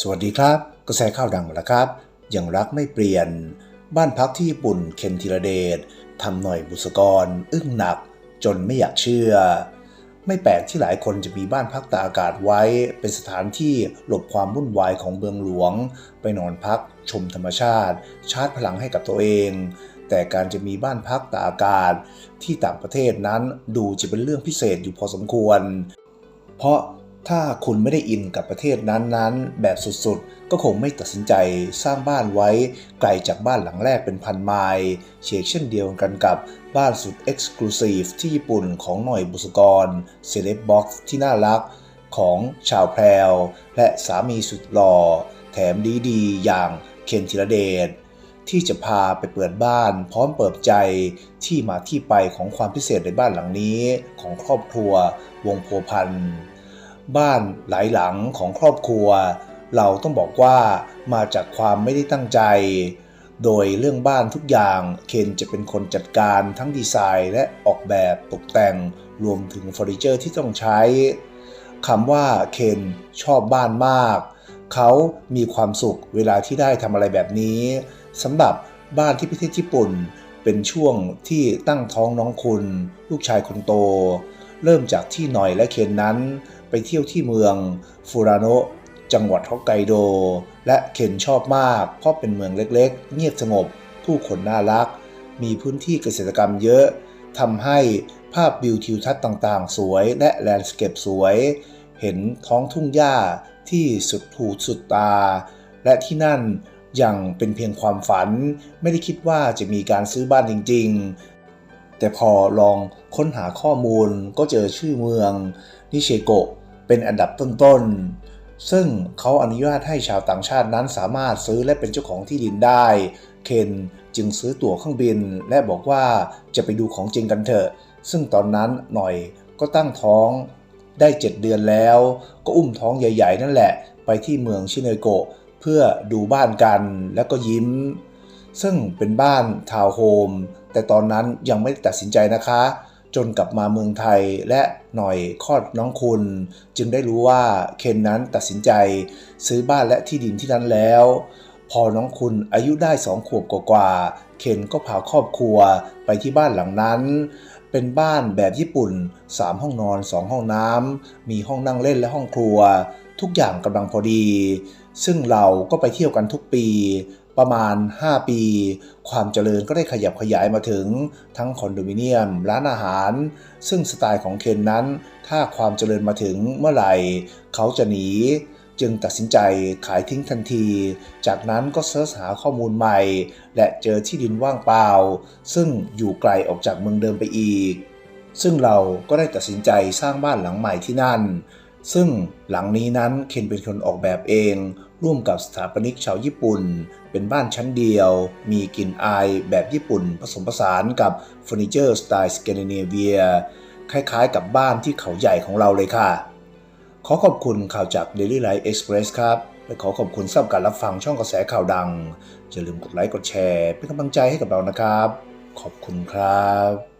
สวัสดีครับ กระแสข่าวดังแล้วครับ ยังรักไม่เปลี่ยน บ้านพักที่ญี่ปุ่นเคนธีรเดชทำหน่อยบุษกร อึ้งหนัก จนไม่อยากเชื่อ ไม่แปลกที่หลายคนจะมีบ้านพักตากอากาศไว้ เป็นสถานที่หลบความวุ่นวายของเมืองหลวง ไปนอนพัก ชมธรรมชาติ ชาร์จพลังให้กับตัวเอง แต่การจะมีบ้านพักตากอากาศที่ต่างประเทศนั้นดูจะเป็นเรื่องพิเศษอยู่พอสมควร เพราะ ถ้าคุณไม่ได้อินกับประเทศนั้นๆ แบบสุดๆ ก็คงไม่ตัดสินใจสร้างบ้านไว้ไกลจากบ้านหลังแรกเป็นพันไมล์เชกเช่นเดียวกันกับบ้านสุดเอ็กซ์คลูซีฟที่ญี่ปุ่นของหน่อยบุษกรเซเลบบ็อกซ์ที่น่ารักของชาวแพรว และสามีสุดหล่อ แถมดีๆ อย่างเคนธีรเดชที่จะพาไปเปิดบ้านพร้อมเปิดใจที่มาที่ไปของความพิเศษในบ้านหลังนี้ของครอบครัววงโพพันธ์ บ้านหลายหลังของครอบครัว เราต้องบอกว่ามาจากความไม่ได้ตั้งใจ โดยเรื่องบ้านทุกอย่างเคนจะเป็นคนจัดการทั้งดีไซน์และออกแบบตกแต่งรวมถึงเฟอร์นิเจอร์ที่ต้องใช้คำว่าเคนชอบบ้านมาก เขามีความสุขเวลาที่ได้ทำอะไรแบบนี้สำหรับบ้านที่ประเทศญี่ปุ่น เป็นช่วงที่ตั้งท้องน้องคุณ ลูกชายคนโต เริ่มจากที่หน่อยและเคนนั้น ไปเที่ยวที่เมืองฟูราโนจังหวัดฮอกไกโด และเคนชอบมากเพราะเป็นเมืองเล็กๆ เงียบสงบ ผู้คนน่ารัก มีพื้นที่เกษตรกรรมเยอะทำให้ภาพวิวทิวทัศน์ต่างๆ สวยและแลนด์สเคปสวย เห็นท้องทุ่งหญ้าที่สุดหูสุดตา และที่นั่นยังเป็นเพียงความฝัน ไม่ได้คิดว่าจะมีการซื้อบ้านจริง ๆ แต่พอลองค้นหาข้อมูลก็เจอชื่อเมืองนิเชโกะ เป็นอันดับต้นๆ ซึ่งเขาอนุญาตให้ชาวต่างชาตินั้นสามารถซื้อและเป็นเจ้าของที่ดินได้ เคนจึงซื้อตั๋วเครื่องบิน และบอกว่าจะไปดูของจริงกันเถอะ ซึ่งตอนนั้นหน่อยก็ตั้งท้องได้ 7 เดือนแล้ว ก็อุ้มท้องใหญ่ ๆ นั่นแหละ ไปที่เมืองชิเนโกะเพื่อดูบ้านกันแล้วก็ยิ้ม ซึ่งเป็นบ้านทาวน์โฮมแต่ตอนนั้นยังไม่ตัดสินใจนะคะ จนกลับมาเมืองไทยและหน่อยคลอดน้องคุณ จึงได้รู้ว่าเคนนั้นตัดสินใจ ซื้อบ้านและที่ดินที่นั้นแล้ว พอน้องคุณอายุได้สองขวบกว่าๆเคนก็พาครอบครัวไปที่บ้านหลังนั้น เป็นบ้านแบบญี่ปุ่น 3 ห้องนอน 2 ห้องน้ำมีห้องนั่งเล่นและห้องครัว ทุกอย่างกำลังพอดี ซึ่งเราก็ไปเที่ยวกันทุกปี ประมาณ 5 ปี ความเจริญก็ได้ขยับขยายมาถึงทั้งคอนโดมิเนียม ร้านอาหาร ซึ่งสไตล์ของเคนนั้น ถ้าความเจริญมาถึงเมื่อไหร่ เขาจะหนี จึงตัดสินใจขายทิ้งทันที จากนั้นก็เสิร์ชหาข้อมูลใหม่ และเจอที่ดินว่างเปล่า ซึ่งอยู่ไกลออกจากเมืองเดิมไปอีก ซึ่งเราก็ได้ตัดสินใจสร้างบ้านหลังใหม่ที่นั่น ซึ่งหลังนี้นั้นเคนเป็นคนออกแบบเอง ร่วมกับสถาปนิกชาวญี่ปุ่น เป็นบ้านชั้นเดียว มีกลิ่นอายแบบญี่ปุ่นผสมผสานกับเฟอร์นิเจอร์สไตล์สแกนดิเนเวียคล้ายๆ กับบ้านที่เขาใหญ่ของเราเลยค่ะ ขอขอบคุณข่าวจาก Daily Life Express ครับ และขอขอบคุณสำหรับการรับฟังช่องกระแสข่าวดังอย่าลืมกดไลค์กดแชร์ เป็นกำลังใจให้กับเรานะครับ ขอบคุณครับ